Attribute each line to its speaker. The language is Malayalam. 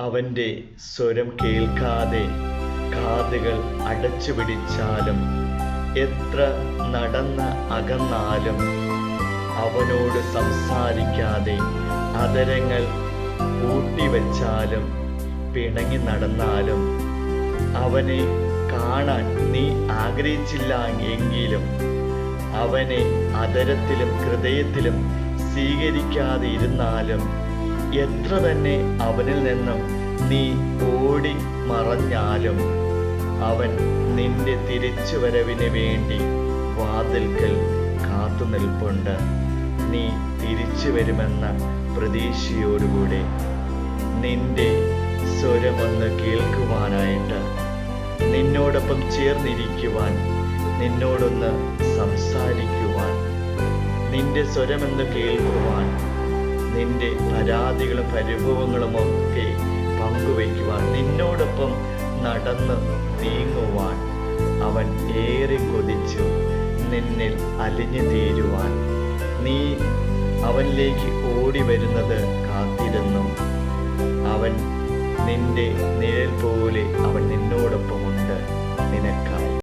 Speaker 1: അവന്റെ സ്വരം കേൾക്കാതെ കാതുകൾ അടച്ചു പിടിച്ചാലും എത്ര നടന്ന് അകന്നാലും അവനോട് സംസാരിക്കാതെ അതരങ്ങൾ കൂട്ടിവെച്ചാലും പിണങ്ങി നടന്നാലും അവനെ കാണാൻ നീ ആഗ്രഹിച്ചില്ല എങ്കിലും അവനെ അതരത്തിലും ഹൃദയത്തിലും സ്വീകരിക്കാതെ ഇരുന്നാലും എത്ര തന്നെ അവനിൽ നിന്നും നീ ഓടി മറഞ്ഞാലും അവൻ നിന്റെ തിരിച്ചുവരവിന് വേണ്ടി വാതിൽക്കൽ കാത്തു നിൽപ്പുണ്ട്. നീ തിരിച്ചു വരുമെന്ന പ്രതീക്ഷയോടുകൂടെ നിന്റെ സ്വരമൊന്ന് കേൾക്കുവാനായിട്ട് നിന്നോടൊപ്പം ചേർന്നിരിക്കുവാൻ നിന്നോടൊന്ന് സംസാരിക്കുവാൻ നിന്റെ സ്വരമെന്ന് കേൾക്കുവാൻ നിന്റെ പരാതികളും പരിഭവങ്ങളും ഒക്കെ പങ്കുവയ്ക്കുവാൻ നിന്നോടൊപ്പം നടന്ന് നീങ്ങുവാൻ അവൻ ഏറെ കൊതിച്ചു. നിന്നിൽ അലിഞ്ഞു തീരുവാൻ നീ അവനിലേക്ക് ഓടി വരുന്നത് കാത്തിരുന്നു. അവൻ നിന്റെ നിഴൽ പോലെ അവൻ